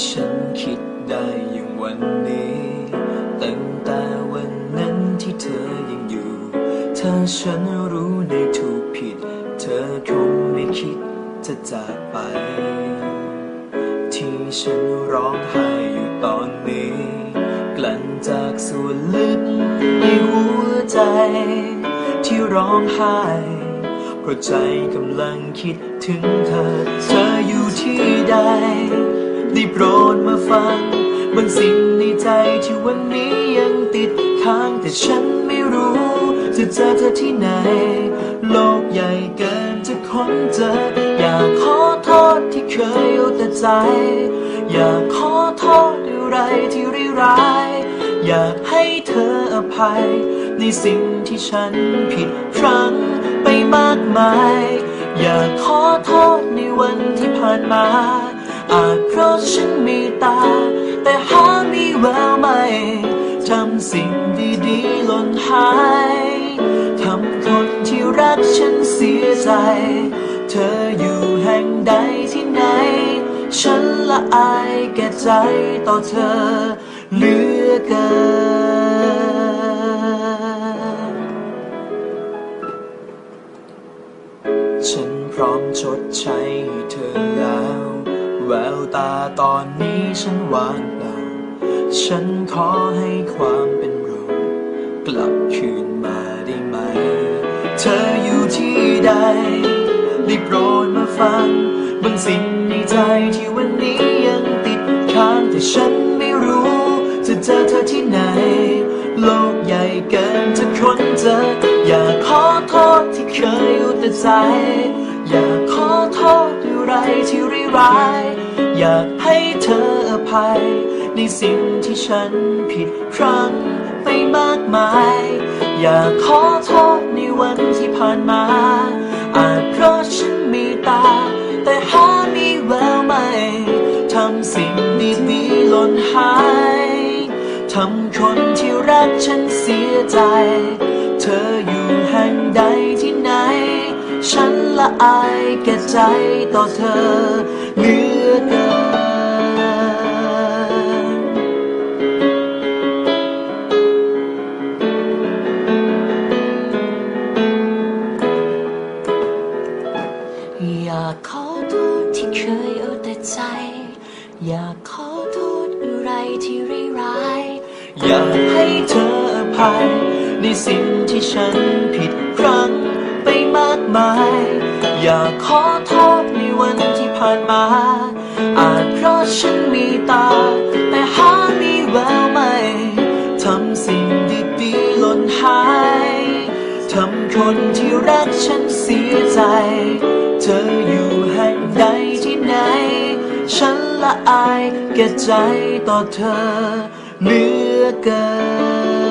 ฉันคิดได้อย่างวันนี้ ตั้งแต่วันนั้นที่เธอยังอยู่ ถ้าฉันรู้ในถูกผิด เธอคงไม่คิดจะจากไป ที่ฉันร้องไห้อยู่ตอนนี้ กลั่นจากส่วนลึกในหัวใจ ที่ร้องไห้เพราะใจกำลังคิดถึงเธอ เธออยู่ที่ใด ได้โปรดมาฟัง บางสิ่งในใจที่วันนี้ยังติดค้างแต่ฉันไม่รู้ จะเจอเธอที่ไหน โลกใหญ่เกินจะค้นเจอ อยากขอโทษที่เคยเอาแต่ใจ อยากขอโทษอะไรที่ร้ายอยากให้เธออภัย ในสิ่งที่ฉันผิดพลั้งไปมากมาย อยากขอโทษในวันที่ผ่านมา อาจเพราะฉันมีตา แต่หามีแววไม่ทำสิ่งดีๆหล่นหายทำคนที่รักฉันเสียใจ เธออยู่แห่งใดที่ไหน ฉันละอายแก่ใจต่อเธอเหลือเกินฉันพร้อมชดใช้เธอแล้ว ตาตอนนี้ฉันว่างเปล่า ฉันขอให้ความเป็นเรากลับคืนมาได้ไหม เธออยู่ที่ใด ได้โปรดมาฟังบางสิ่งในใจที่วันนี้ยังติดค้างแต่ฉันไม่รู้ จะเจอเธอที่ไหน โลกใหญ่เกินจะค้นเจอ อยากขอโทษที่เคยอยู่แต่ใจ อยากขอโทษอะไรที่ร้าย อยากให้เธออภัย ในสิ่งที่ฉันผิดพลั้งไปมากมาย อยากขอโทษในวันที่ผ่านมา อาจเพราะฉันมีตา แต่หามีแววไม่ทำสิ่งดีๆหล่นหายทำคนที่รักฉันเสียใจ เธออยู่แห่งใดที่ไหน ฉันละอายแก่ใจต่อเธอ เหลือเกินอยากขอโทษที่เคยเอาแต่ใจ อยากขอโทษอะไรที่ร้ายๆอยากให้เธออภัยในสิ่งที่ฉันะฉันมีตา แต่หามีแววไม่ ทำสิ่งดีๆหล่นหาย ทำคนที่รักฉันเสียใจ เธออยู่แห่งใดที่ไหน ฉันละอายแก่ใจต่อเธอเหลือเกิน